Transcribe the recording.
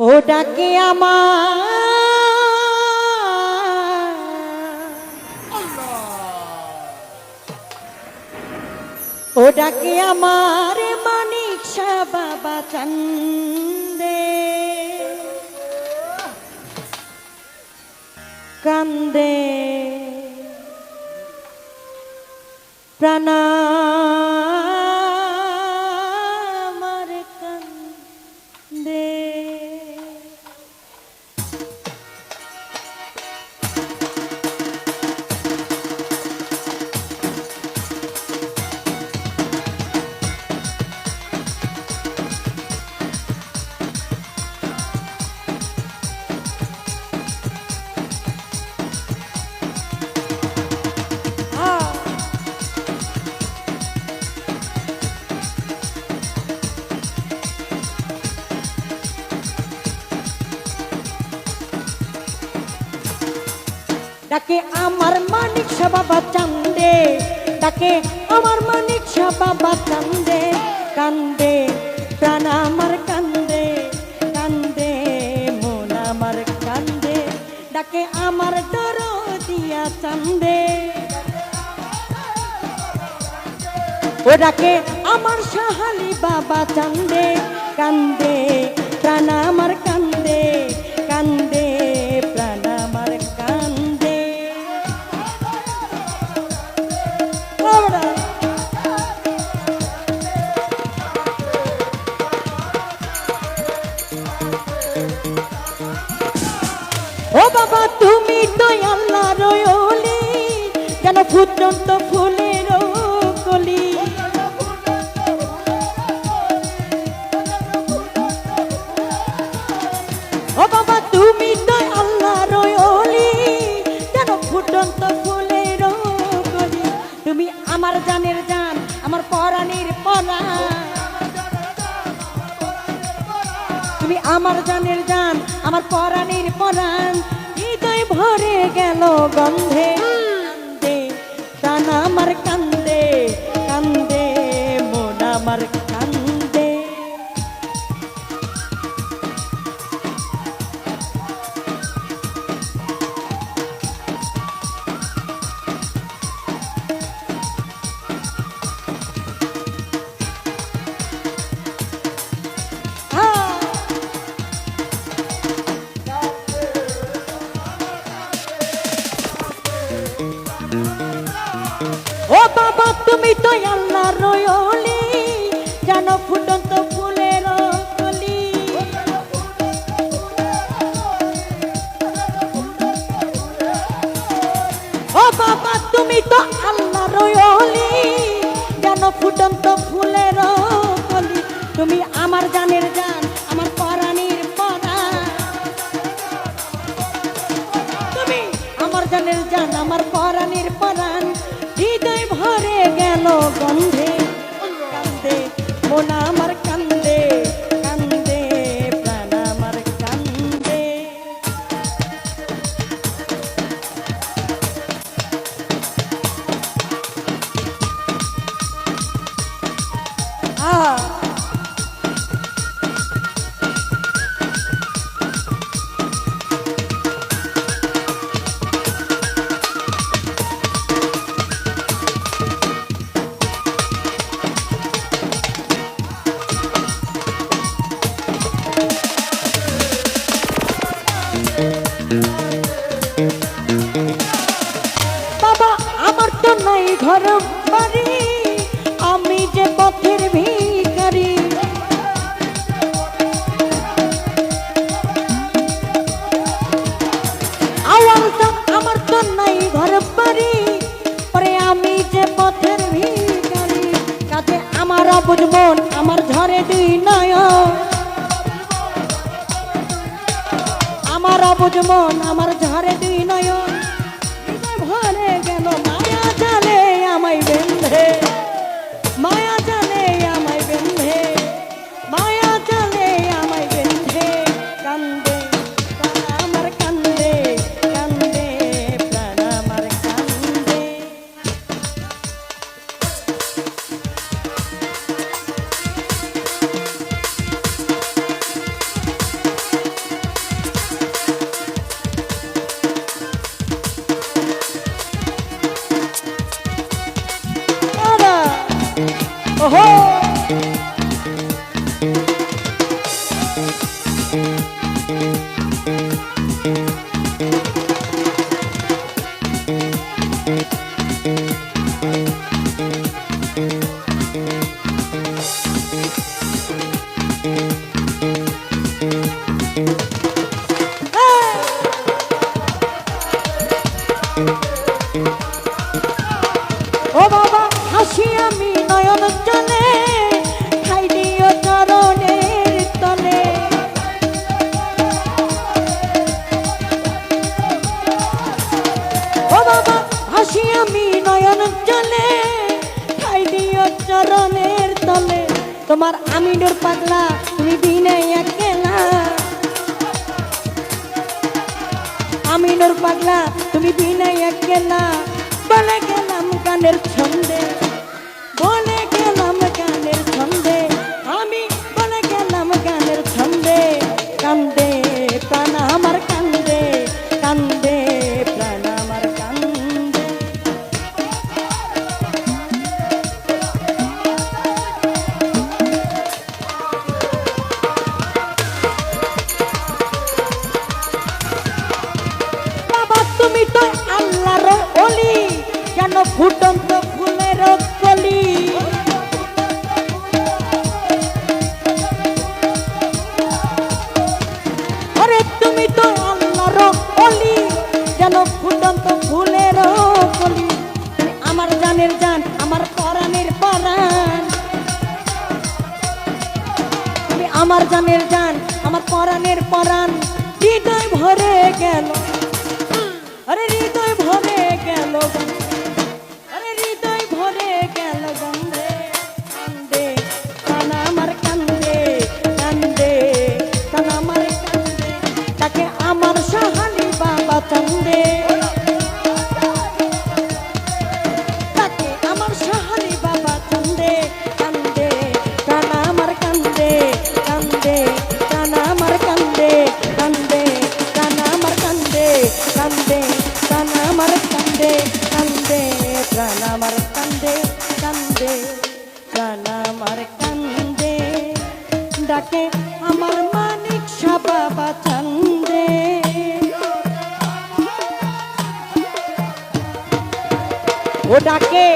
ও ডাকে আমার? ও ডাকে আমার মানিক বাবা চন্দে? কান্দে। প্রাণামার ডাকে আমার মানিক শাহ বাবা চান্দে ডাকে আমার মানিক শাহ বাবা চান্দে কান্দে, প্রাণ আমার কান্দে কান্দে, মন আমার কান্দে, ডাকে আমার ডর দিয়া চান্দে ও ডাকে আমার সাহালি বাবা চান্দে কান্দে, প্রাণ আমার কান্দে কান্দে ফুটন্ত ফুলের কলি। ও তুমি তো আল্লাহ রয়লি কেন ফুটন্ত ফুলের তুমি আমার জানের জান, আমার পরাণের পরাণ তুমি আমার জানের জান, আমার পরাণের পরাণ। হৃদয় ভরে গেল গন্ধে। আমার কান্দে কান্দে মন আমার তুমি তো আল্লাহ রয়লি জানো ফুটন্ত ফুলের কলি ও বাবা, তুমি তো আল্লাহ রয়লি জানো ফুটন্ত ফুলের কলি তুমি আমার জানের জান, আমার পরাণীর পরাণ তুমি আমার জানের জান, আমার বাবা, আমার তো নাই ঘর বাড়ি। আমি যে পথের ভিখারি। আওয়ালটা আমার তো নাই ঘর বাড়ি। পরে আমি যে পথের ভিখারি। কাছে আমার অবুজ মন, আমার ঝরে দুই নয়ন। অবুজ মন আমার ঝরে দুই নয়ন Oh, Baba, how she and. তলে। আমি নয়ন জলে, খাই চরণের তলে। তোমার আমিনুর পাগলা, তুমি আমিনুর পাগলা, তুমি বিনে একলা। বলে গেলাম গানের ছন্দে। আমার জানের জান, আমার পরাণের পরাণ। হৃদয় ভরে গেল। আরে হৃদয় ভরে গেল আমার কান্দে কান্দে। কানা আমার তাকে আমার বাবা ডাকে আমার মানিক বাবা চন্দে ও ডাকে।